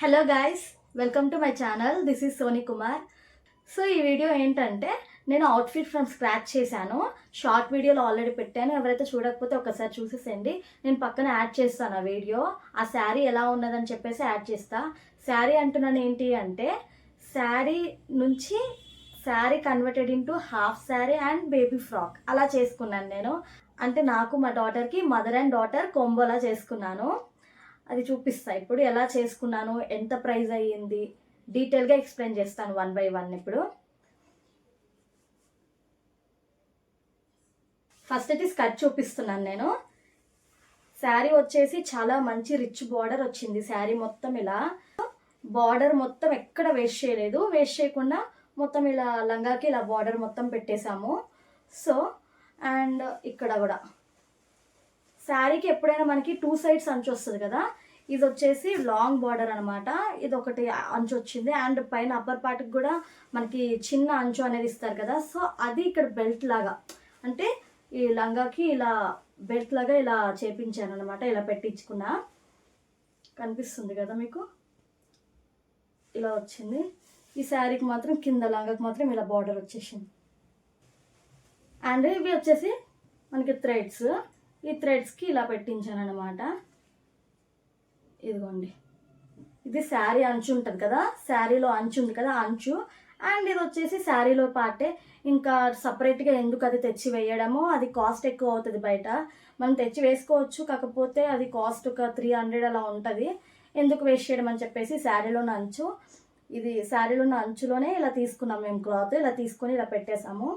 Hello guys welcome to my channel. This is Sony Kumar. So ఈ video ఏంటంటే నేను outfit from scratch చేశాను. Short వీడియోలో already పెట్టాను. ఎవరైతే చూడకపోతే ఒకసారి చూసేసేయండి. నేను పక్కన యాడ్ చేస్తాను ఆ వీడియో. ఆ శారీ ఎలా ఉన్నదని చెప్పేసి యాడ్ చేస్తా. శారీ అంటున్నాను ఏంటి అంటే శారీ నుంచి sari converted into half sari and baby frock అలా చేసుకున్నాను నేను. అంటే నాకు మా డాటర్కి మదర్ అండ్ డాటర్ కొంబోలా చేసుకున్నాను. అది చూపిస్తా. ఇప్పుడు ఎలా చేసుకున్నాను ఎంత ప్రైజ్ అయ్యింది డీటెయిల్గా ఎక్స్ప్లెయిన్ చేస్తాను వన్ బై వన్ ఇప్పుడు. ఫస్ట్ అయితే స్కర్ట్ చూపిస్తున్నాను నేను. శారీ వచ్చేసి చాలా మంచి రిచ్ బార్డర్ వచ్చింది. శారీ మొత్తం ఇలా బార్డర్ మొత్తం ఎక్కడ వేస్ట్ చేయలేదు. వేస్ట్ చేయకుండా మొత్తం ఇలా లంగాకి ఇలా బార్డర్ మొత్తం పెట్టేశాము. సో అండ్ ఇక్కడ కూడా. శారీకి ఎప్పుడైనా మనకి టూ సైడ్స్ అంచు వస్తుంది కదా ఇది వచ్చేసి లాంగ్ బార్డర్ అనమాట ఇది ఒకటి అంచు వచ్చింది అండ్ పైన అప్పర్ పార్ట్కి కూడా మనకి చిన్న అంచు అనేది ఇస్తారు కదా. సో అది ఇక్కడ బెల్ట్ లాగా. అంటే ఈ లంగాకి ఇలా బెల్ట్ లాగా ఇలా చేపించాను అనమాట ఇలా పెట్టించుకున్నా. కనిపిస్తుంది కదా మీకు? ఇలా వచ్చింది. ఈ శారీకి మాత్రం కింద లంగాకి మాత్రం ఇలా బార్డర్ వచ్చేసింది. అండ్ ఇవి వచ్చేసి మనకి థ్రెడ్స్ ఈ థ్రెడ్స్కి ఇలా పెట్టించాను అనమాట ఇదిగోండి. ఇది శారీ అంచు ఉంటుంది కదా? శారీలో అంచు ఉంది కదా అంచు. అండ్ ఇది వచ్చేసి శారీలో పార్టే ఇంకా సపరేట్గా ఎందుకు అది తెచ్చి వేయడము అది కాస్ట్ ఎక్కువ అవుతుంది బయట. మనం తెచ్చి వేసుకోవచ్చు కాకపోతే అది కాస్ట్ ఒక త్రీ హండ్రెడ్ అలా ఉంటుంది. ఎందుకు వేస్ట్ చేయడం అని చెప్పేసి శారీలోని అంచు. ఇది శారీలోని అంచులోనే ఇలా తీసుకున్నాం మేము క్లాత్. ఇలా తీసుకొని ఇలా పెట్టేసాము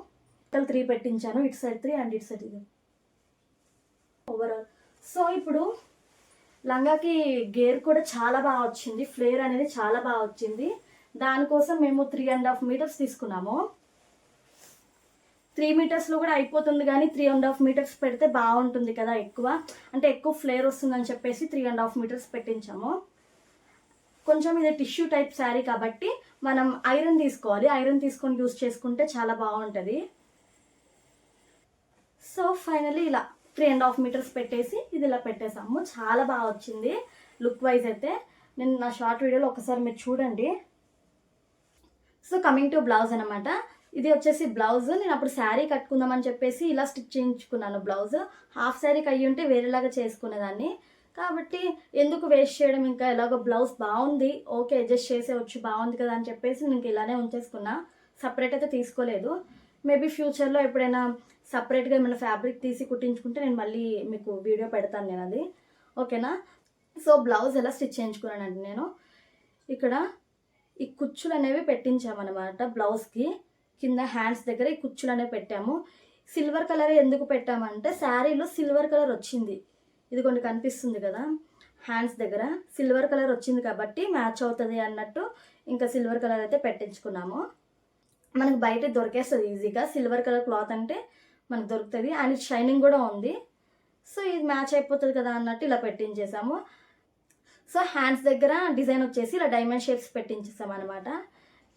టోటల్ త్రీ పెట్టించాను. ఇటు సైడ్ త్రీ అండ్ ఇటు సైడ్ ఇది. ఓవరాల్ సో ఇప్పుడు లంగాకి గేర్ కూడా చాలా బాగా వచ్చింది. ఫ్లేర్ అనేది చాలా బాగా వచ్చింది. దానికోసం మేము త్రీ అండ్ హాఫ్ మీటర్స్ తీసుకున్నాము. త్రీ మీటర్స్లో కూడా అయిపోతుంది కానీ త్రీ అండ్ హాఫ్ మీటర్స్ పెడితే బాగుంటుంది కదా ఎక్కువ. అంటే ఎక్కువ ఫ్లేర్ వస్తుందని చెప్పేసి త్రీ అండ్ హాఫ్ మీటర్స్ పెట్టించాము. కొంచెం ఇది టిష్యూ టైప్ శారీ కాబట్టి మనం ఐరన్ తీసుకోవాలి. ఐరన్ తీసుకొని యూస్ చేసుకుంటే చాలా బాగుంటుంది. సో ఫైనలీ ఇలా. త్రీ అండ్ హాఫ్ మీటర్స్ పెట్టేసి ఇది ఇలా పెట్టేసాము చాలా బాగా వచ్చింది. లుక్ వైజ్ అయితే నేను నా షార్ట్ వీడియోలో ఒకసారి మీరు చూడండి. సో కమింగ్ టు బ్లౌజ్ అనమాట ఇది వచ్చేసి బ్లౌజ్ నేను అప్పుడు శారీ కట్టుకుందామని చెప్పేసి ఇలా స్టిచ్ చేయించుకున్నాను బ్లౌజ్ హాఫ్ శారీకి అయ్యి ఉంటే వేరేలాగా చేసుకునేదాన్ని. కాబట్టి ఎందుకు వేస్ట్ చేయడం? ఇంకా ఎలాగో బ్లౌజ్ బాగుంది. ఓకే అడ్జస్ట్ చేసేవచ్చు బాగుంది కదా అని చెప్పేసి నేను ఇలానే ఉంచేసుకున్నా. సపరేట్ అయితే తీసుకోలేదు. మేబీ ఫ్యూచర్లో ఎప్పుడైనా సపరేట్గా ఏమైనా ఫ్యాబ్రిక్ తీసి కుట్టించుకుంటే నేను మళ్ళీ మీకు వీడియో పెడతాను నేను అది. ఓకేనా? సో బ్లౌజ్ ఎలా స్టిచ్ చేయించుకున్నానండి నేను ఇక్కడ ఈ కుచ్చులు అనేవి పెట్టించామన్నమాట బ్లౌజ్కి. కింద హ్యాండ్స్ దగ్గర ఈ కుచ్చులు అనేవి పెట్టాము. సిల్వర్ కలర్ ఎందుకు పెట్టామంటే శారీలో సిల్వర్ కలర్ వచ్చింది. ఇది కొన్ని కనిపిస్తుంది కదా? హ్యాండ్స్ దగ్గర సిల్వర్ కలర్ వచ్చింది కాబట్టి మ్యాచ్ అవుతుంది అన్నట్టు ఇంకా సిల్వర్ కలర్ అయితే పెట్టించుకున్నాము. మనకు బయట దొరికేస్తుంది ఈజీగా. సిల్వర్ కలర్ క్లాత్ అంటే మనకు దొరుకుతుంది అండ్ షైనింగ్ కూడా ఉంది. సో ఇది మ్యాచ్ అయిపోతుంది కదా అన్నట్టు ఇలా పెట్టించేసాము. సో హ్యాండ్స్ దగ్గర డిజైన్ వచ్చేసి ఇలా డైమండ్ షేప్స్ పెట్టించేసాం అనమాట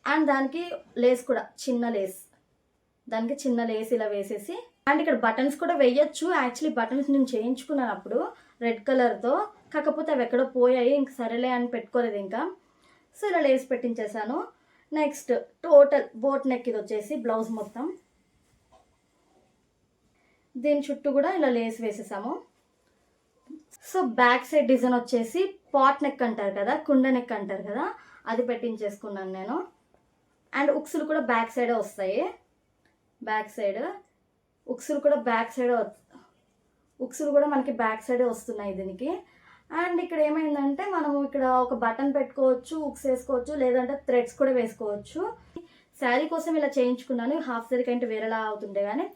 అండ్ దానికి లేస్ కూడా చిన్న లేస్. దానికి చిన్న లేస్ ఇలా వేసేసి అండ్ ఇక్కడ బటన్స్ కూడా వేయచ్చు. యాక్చువల్లీ బటన్స్ నేను చేయించుకున్నాను అప్పుడు రెడ్ కలర్తో. కాకపోతే అవి ఎక్కడో పోయాయి. ఇంక సరేలే అని పెట్టుకోలేదు ఇంకా. సో ఇలా లేస్ పెట్టించేసాను. నెక్స్ట్ టోటల్ బోట్ నెక్ ఇది వచ్చేసి బ్లౌజ్ మొత్తం. దీని చుట్టూ కూడా ఇలా లేస్ వేసేసాము. సో బ్యాక్ సైడ్ డిజైన్ వచ్చేసి పాట్ నెక్ అంటారు కదా కుండ నెక్ అంటారు కదా అది పెట్టించేసుకున్నాను నేను. అండ్ ఉక్సులు కూడా బ్యాక్ సైడే వస్తాయి. బ్యాక్ సైడ్ ఉక్సులు కూడా బ్యాక్ సైడ్ ఉక్సులు కూడా మనకి బ్యాక్ సైడే వస్తున్నాయి దీనికి. అండ్ ఇక్కడ ఏమైందంటే మనము ఇక్కడ ఒక బటన్ పెట్టుకోవచ్చు ఉక్స్ వేసుకోవచ్చు లేదంటే థ్రెడ్స్ కూడా వేసుకోవచ్చు. శారీ కోసం ఇలా చేయించుకున్నాను హాఫ్ శారీ కంటే వేరేలా అవుతుండే కానీ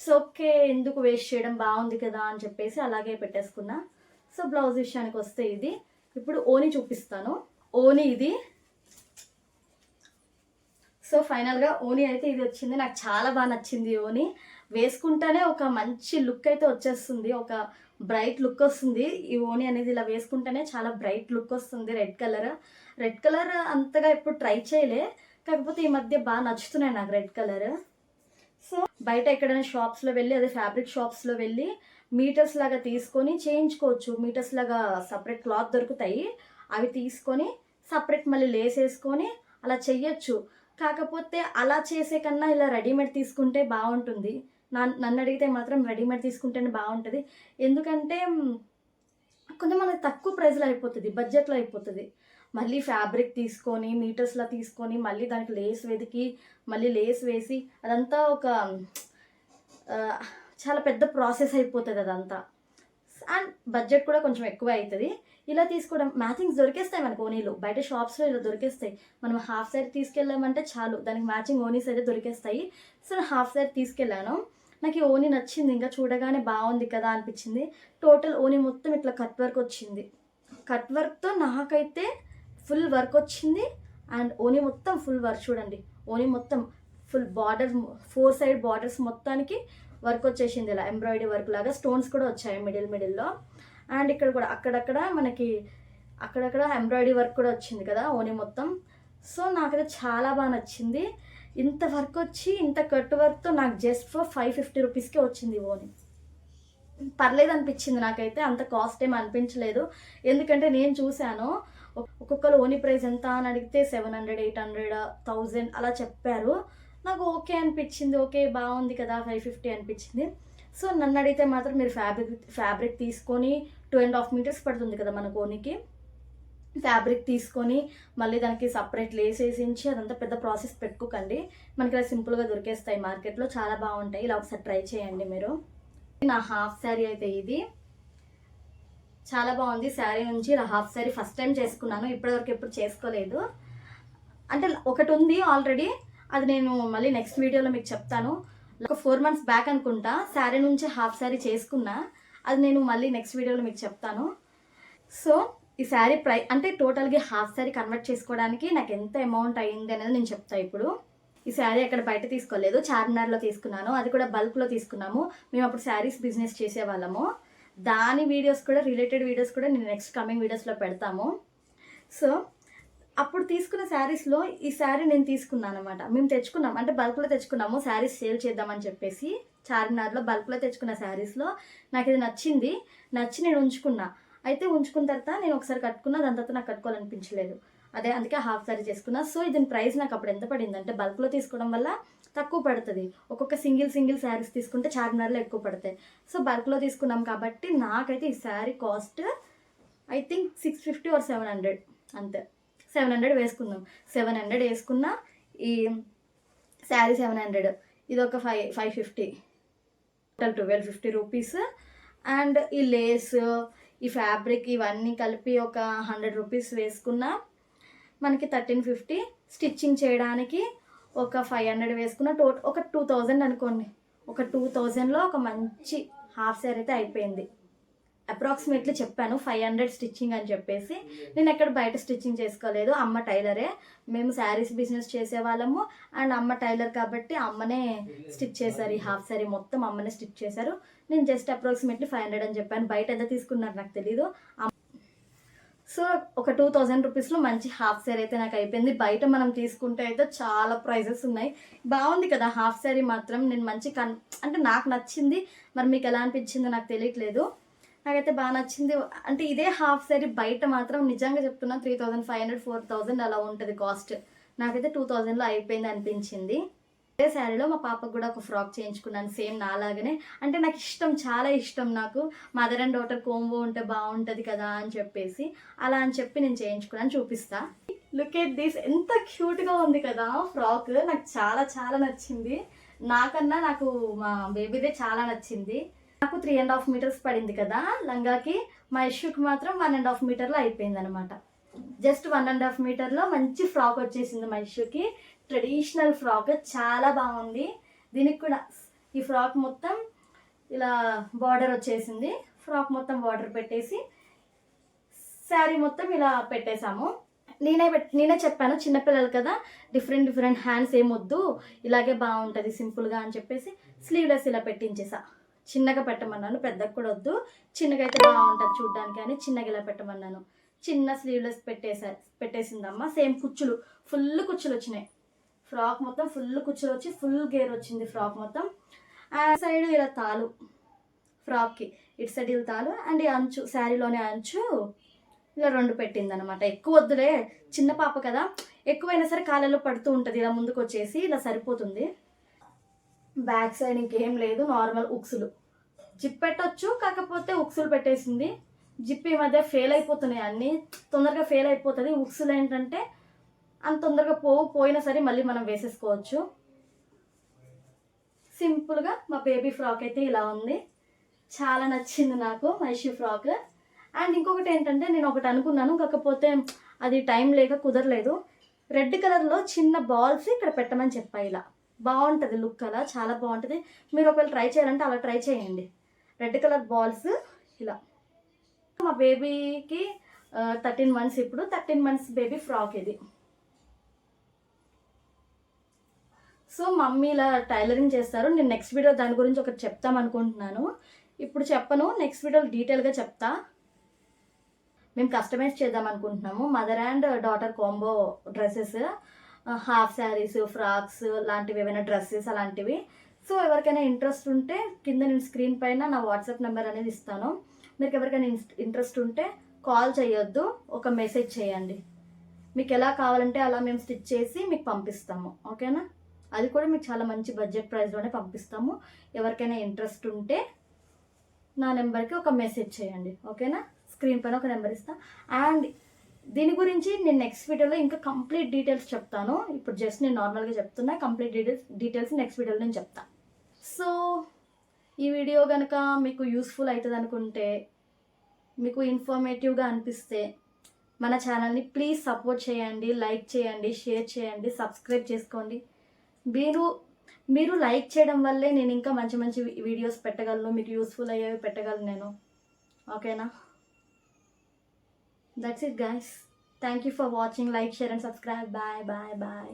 సో ఓకే ఎందుకు వేస్ట్ చేయడం బాగుంది కదా అని చెప్పేసి అలాగే పెట్టేసుకున్నా. సో బ్లౌజ్ విషయానికి వస్తే ఇది. ఇప్పుడు ఓని చూపిస్తాను. ఓని ఇది. సో ఫైనల్గా ఓని అయితే ఇది వచ్చింది. నాకు చాలా బాగా నచ్చింది ఓని. వేసుకుంటేనే ఒక మంచి లుక్ అయితే వచ్చేస్తుంది. ఒక బ్రైట్ లుక్ వస్తుంది. ఈ ఓని అనేది ఇలా వేసుకుంటేనే చాలా బ్రైట్ లుక్ వస్తుంది రెడ్ కలర్. రెడ్ కలర్ అంతగా ఎప్పుడు ట్రై చేయలే. కాకపోతే ఈ మధ్య బాగా నచ్చుతున్నాయి నాకు రెడ్ కలర్. సో బయట ఎక్కడైనా షాప్స్లో వెళ్ళి అదే ఫ్యాబ్రిక్ షాప్స్లో వెళ్ళి మీటర్స్ లాగా తీసుకొని చేయించుకోవచ్చు. మీటర్స్ లాగా సపరేట్ క్లాత్ దొరుకుతాయి. అవి తీసుకొని సపరేట్ మళ్ళీ లేస్ వేసుకొని అలా చెయ్యొచ్చు. కాకపోతే అలా చేసే కన్నా ఇలా రెడీమేడ్ తీసుకుంటే బాగుంటుంది. నా నన్ను అడిగితే మాత్రం రెడీమేడ్ తీసుకుంటేనే బాగుంటుంది. ఎందుకంటే కొంచెం మనకి తక్కువ ప్రైస్లో అయిపోతుంది బడ్జెట్లో అయిపోతుంది. మళ్ళీ ఫ్యాబ్రిక్ తీసుకొని మీటర్స్లో తీసుకొని మళ్ళీ దానికి లేస్ వెతికి మళ్ళీ లేస్ వేసి అదంతా ఒక చాలా పెద్ద ప్రాసెస్ అయిపోతుంది అదంతా. అండ్ బడ్జెట్ కూడా కొంచెం ఎక్కువ అవుతుంది ఇలా తీసుకోవడం మ్యాచింగ్స్ దొరికేస్తాయి మనకు ఓనీలు. బయట షాప్స్లో ఇలా దొరికేస్తాయి. మనం హాఫ్ సారీ తీసుకెళ్ళామంటే చాలు. దానికి మ్యాచింగ్ ఓనీస్ అయితే దొరికేస్తాయి. సో నేను హాఫ్ సారీ తీసుకెళ్ళాను. నాకు ఈ ఓనీ నచ్చింది. ఇంకా చూడగానే బాగుంది కదా అనిపించింది. టోటల్ ఓనీ మొత్తం ఇట్లా కట్ వర్క్ వచ్చింది. కట్ వర్క్తో నాకైతే ఫుల్ వర్క్ వచ్చింది. అండ్ ఓనీ మొత్తం ఫుల్ వర్క్ చూడండి. ఓనీ మొత్తం full border four side borders మొత్తానికి వర్క్ వచ్చేసింది ఇలా ఎంబ్రాయిడరీ వర్క్ లాగా. స్టోన్స్ కూడా వచ్చాయి మిడిల్ మిడిల్లో. అండ్ ఇక్కడ కూడా అక్కడక్కడ మనకి అక్కడక్కడ ఎంబ్రాయిడరీ వర్క్ కూడా వచ్చింది కదా ఓనీ మొత్తం. సో నాకైతే చాలా బాగా నచ్చింది. ఇంత వర్క్ వచ్చి ఇంత కట్ వర్క్తో నాకు జస్ట్ ఫర్ ఫైవ్ ఫిఫ్టీ రూపీస్కే వచ్చింది ఓని ఓనీ. పర్లేదు అనిపించింది నాకైతే. అంత కాస్ట్ ఏం అనిపించలేదు. ఎందుకంటే నేను చూశాను. ఒక్కొక్కరు ఓనీ ప్రైస్ ఎంత అని అడిగితే seven hundred eight hundred thousand అలా చెప్పారు. నాకు ఓకే అనిపించింది ఓకే బాగుంది కదా ఫైవ్ ఫిఫ్టీ అనిపించింది. సో నన్ను అడిగితే మాత్రం మీరు ఫ్యాబ్రిక్ ఫ్యాబ్రిక్ తీసుకొని టూ అండ్ హాఫ్ మీటర్స్ పడుతుంది కదా మన కోనికి ఫ్యాబ్రిక్ తీసుకొని మళ్ళీ దానికి సపరేట్ లేస్ వేసించి అదంతా పెద్ద ప్రాసెస్ పెట్టుకోకండి. మనకి ఇలా సింపుల్గా దొరికేస్తాయి మార్కెట్లో చాలా బాగుంటాయి. ఇలా ఒకసారి ట్రై చేయండి మీరు. నా హాఫ్ శారీ అయితే ఇది. చాలా బాగుంది శారీ నుంచి. హాఫ్ శారీ ఫస్ట్ టైం చేసుకున్నాను. ఇప్పటివరకు ఎప్పుడు చేసుకోలేదు. అంటే ఒకటి ఉంది ఆల్రెడీ. అది నేను మళ్ళీ నెక్స్ట్ వీడియోలో మీకు చెప్తాను. ఒక ఫోర్ మంత్స్ బ్యాక్ అనుకుంటా శారీ నుంచి హాఫ్ శారీ చేసుకున్నా. అది నేను మళ్ళీ నెక్స్ట్ వీడియోలో మీకు చెప్తాను. సో ఈ శారీ ప్రై అంటే టోటల్గా హాఫ్ శారీ కన్వర్ట్ చేసుకోవడానికి నాకు ఎంత అమౌంట్ అయ్యింది అనేది నేను చెప్తా ఇప్పుడు. ఈ శారీ అక్కడ బయట తీసుకోలేదు. చార్మినార్లో తీసుకున్నాను. అది కూడా బల్క్లో తీసుకున్నాము. మేము అప్పుడు శారీస్ బిజినెస్ చేసేవాళ్ళము. దాని వీడియోస్ కూడా రిలేటెడ్ వీడియోస్ కూడా నేను నెక్స్ట్ కమింగ్ వీడియోస్లో పెడతాము. సో అప్పుడు తీసుకున్న శారీస్లో ఈ శారీ నేను తీసుకున్నాను అనమాట మేము తెచ్చుకున్నాం అంటే బల్క్లో తెచ్చుకున్నాము శారీస్ సేల్ చేద్దామని చెప్పేసి. చార్మినార్లో బల్క్లో తెచ్చుకున్న శారీస్లో నాకు ఇది నచ్చింది నచ్చి నేను ఉంచుకున్నా. అయితే ఉంచుకున్న తర్వాత నేను ఒకసారి కట్టుకున్నా దాని తర్వాత నాకు కట్టుకోవాలనిపించలేదు. అదే అందుకే హాఫ్ సారీ చేసుకున్నా. సో దీని ప్రైస్ నాకు అప్పుడు ఎంత పడింది అంటే బల్క్లో తీసుకోవడం వల్ల తక్కువ పడుతుంది. ఒక్కొక్క సింగిల్ సింగిల్ శారీస్ తీసుకుంటే చార్మినార్లో ఎక్కువ పడతాయి. సో బల్క్లో తీసుకున్నాం కాబట్టి నాకైతే ఈ sari cost I think six fifty or seven hundred అంతే. సెవెన్ హండ్రెడ్ వేసుకుందాం సెవెన్ హండ్రెడ్ వేసుకున్న ఈ శారీ సెవెన్ హండ్రెడ్ ఇది ఒక five five fifty total twelve fifty rupees and ఈ లేస్ ఈ ఫ్యాబ్రిక్ ఇవన్నీ కలిపి ఒక హండ్రెడ్ రూపీస్ వేసుకున్న. మనకి థర్టీన్ ఫిఫ్టీ స్టిచ్చింగ్ చేయడానికి ఒక ఫైవ్ హండ్రెడ్ వేసుకున్న టోట్ ఒక టూ థౌజండ్ అనుకోండి. ఒక టూ థౌజండ్లో ఒక మంచి హాఫ్ శారీ అయితే అయిపోయింది. అప్రాక్సిమేట్లీ చెప్పాను ఫైవ్ హండ్రెడ్ స్టిచ్చింగ్ అని చెప్పేసి. నేను ఎక్కడ బయట స్టిచ్చింగ్ చేసుకోలేదు. అమ్మ టైలరే. మేము శారీస్ బిజినెస్ చేసేవాళ్ళము. అండ్ అమ్మ టైలర్ కాబట్టి అమ్మనే స్టిచ్ చేశారు. ఈ హాఫ్ శారీ మొత్తం అమ్మనే స్టిచ్ చేశారు. నేను జస్ట్ అప్రాక్సిమేట్లీ ఫైవ్ హండ్రెడ్ అని చెప్పాను. బయట ఎంత తీసుకున్నారు నాకు తెలీదు. సో ఒక టూ థౌజండ్ రూపీస్లో మంచి హాఫ్ శారీ అయితే నాకు అయిపోయింది. బయట మనం తీసుకుంటే అయితే చాలా ప్రైజెస్ ఉన్నాయి. బాగుంది కదా హాఫ్ శారీ మాత్రం. నేను మంచి కన్ అంటే నాకు నచ్చింది. మరి మీకు ఎలా అనిపించిందో నాకు తెలియట్లేదు. నాకైతే బాగా నచ్చింది. అంటే ఇదే హాఫ్ శారీ బయట మాత్రం నిజంగా చెప్తున్నా three thousand five hundred four thousand అలా ఉంటుంది కాస్ట్. నాకైతే టూ థౌజండ్లో అయిపోయింది అనిపించింది. అదే శారీలో మా పాపకు కూడా ఒక ఫ్రాక్ చేయించుకున్నాను సేమ్ నాలాగనే. అంటే నాకు ఇష్టం చాలా ఇష్టం నాకు. మదర్ అండ్ డాటర్ కోంబో ఉంటే బాగుంటుంది కదా అని చెప్పేసి అలా అని చెప్పి నేను చేయించుకున్నాను చూపిస్తా. లుక్ ఎట్ దిస్ ఎంత క్యూట్గా ఉంది కదా ఫ్రాక్. నాకు చాలా చాలా నచ్చింది. నాకన్నా నాకు మా బేబీదే చాలా నచ్చింది. నాకు త్రీ అండ్ హాఫ్ మీటర్స్ పడింది కదా లంగాకి. మా ఇష్యూకి మాత్రం వన్ అండ్ హాఫ్ మీటర్లో అయిపోయింది అనమాట జస్ట్ వన్ అండ్ హాఫ్ మీటర్లో మంచి ఫ్రాక్ వచ్చేసింది మా ఇష్యూకి ట్రెడిషనల్ ఫ్రాక్ చాలా బాగుంది. దీనికి కూడా ఈ ఫ్రాక్ మొత్తం ఇలా బార్డర్ వచ్చేసింది. ఫ్రాక్ మొత్తం బార్డర్ పెట్టేసి శారీ మొత్తం ఇలా పెట్టేశాము. నేనే పెట్ నేనే చెప్పాను చిన్నపిల్లలు కదా డిఫరెంట్ డిఫరెంట్ హ్యాండ్స్ ఏమొద్దు ఇలాగే బాగుంటుంది సింపుల్గా అని చెప్పేసి స్లీవ్లెస్ ఇలా పెట్టించేసా. చిన్నగా పెట్టమన్నాను పెద్దగా కూడా వద్దు. చిన్నగా అయితే బాగుంటుంది చూడ్డానికి అని చిన్నగా ఇలా పెట్టమన్నాను. చిన్న స్లీవ్లెస్ పెట్టేసా పెట్టేసిందమ్మ. సేమ్ కుచ్చులు ఫుల్ కుచ్చులు వచ్చినాయి. ఫ్రాక్ మొత్తం ఫుల్ కుచ్చులు వచ్చి ఫుల్ గేర్ వచ్చింది ఫ్రాక్ మొత్తం. ఆ సైడ్ ఇలా తాలు ఫ్రాక్కి ఇటు సైడ్ ఇలా తాలు అండ్ ఈ అంచు శారీలోనే అంచు ఇలా రెండు పెట్టింది అనమాట ఎక్కువ వద్దులే చిన్న పాప కదా ఎక్కువైనా సరే కాళ్ళలో పడుతూ ఉంటుంది ఇలా ముందుకు వచ్చేసి ఇలా సరిపోతుంది. బ్యాక్ సైడ్ ఇంకేం లేదు నార్మల్ ఉక్సులు. జిప్ పెట్టొచ్చు కాకపోతే ఉక్సులు పెట్టేసింది. జిప్ ఈ మధ్య ఫెయిల్ అయిపోతున్నాయి అన్నీ. తొందరగా ఫెయిల్ అయిపోతుంది. ఉక్సులు ఏంటంటే అంత తొందరగా పోవు పోయినా సరే మళ్ళీ మనం వేసేసుకోవచ్చు. సింపుల్గా మా బేబీ ఫ్రాక్ అయితే ఇలా ఉంది. చాలా నచ్చింది నాకు మైషీ ఫ్రాక్ అండ్ ఇంకొకటి ఏంటంటే నేను ఒకటి అనుకున్నాను కాకపోతే అది టైం లేక కుదరలేదు. రెడ్ కలర్లో చిన్న బాల్స్ ఇక్కడ పెట్టమని చెప్పా ఇలా. బాగుంటుంది లుక్ అలా చాలా బాగుంటుంది. మీరు ఒకవేళ ట్రై చేయాలంటే అలా ట్రై చేయండి. రెడ్ కలర్ బాల్స్ ఇలా. మా బేబీకి థర్టీన్ మంత్స్ ఇప్పుడు థర్టీన్ మంత్స్ బేబీ ఫ్రాక్ ఇది. సో మమ్మీ ఇలా టైలరింగ్ చేస్తారు. నేను నెక్స్ట్ వీడియో దాని గురించి ఒకటి చెప్తాం అనుకుంటున్నాను. ఇప్పుడు చెప్పను నెక్స్ట్ వీడియోలో డీటెయిల్గా చెప్తా. మేము కస్టమైజ్ చేద్దాం అనుకుంటున్నాము. Mother and daughter combo dresses half saris frocks లాంటివి ఏమైనా డ్రెస్సెస్ అలాంటివి. సో ఎవరికైనా ఇంట్రెస్ట్ ఉంటే కింద నేను స్క్రీన్ పైన నా వాట్సాప్ నెంబర్ అనేది ఇస్తాను. మీకు ఎవరికైనా ఇంట్రెస్ట్ ఉంటే కాల్ చేయొద్దు ఒక మెసేజ్ చేయండి. మీకు ఎలా కావాలంటే అలా మేము స్టిచ్ చేసి మీకు పంపిస్తాము. ఓకేనా? అది కూడా మీకు చాలా మంచి బడ్జెట్ ప్రైస్లోనే పంపిస్తాము. ఎవరికైనా ఇంట్రెస్ట్ ఉంటే నా నెంబర్కి ఒక మెసేజ్ చేయండి. ఓకేనా స్క్రీన్ పైన ఒక నెంబర్ ఇస్తా. అండ్ దీని గురించి నేను నెక్స్ట్ వీడియోలో ఇంకా కంప్లీట్ డీటెయిల్స్ చెప్తాను. ఇప్పుడు జస్ట్ నేను నార్మల్గా చెప్తున్నా. కంప్లీట్ డీటెయిల్స్ డీటెయిల్స్ నెక్స్ట్ వీడియోలో నేను చెప్తాను సో ఈ వీడియో కనుక మీకు యూస్ఫుల్ అవుతుంది అనుకుంటే మీకు ఇన్ఫర్మేటివ్గా అనిపిస్తే మన ఛానల్ని ప్లీజ్ సపోర్ట్ చేయండి లైక్ చేయండి షేర్ చేయండి సబ్స్క్రైబ్ చేసుకోండి. మీరు మీరు లైక్ చేయడం వల్లే నేను ఇంకా మంచి మంచి వీడియోస్ పెట్టగలను మీకు యూస్ఫుల్ అయ్యేవి పెట్టగలను నేను. ఓకేనా that's it guys thank you for watching like share and subscribe bye bye bye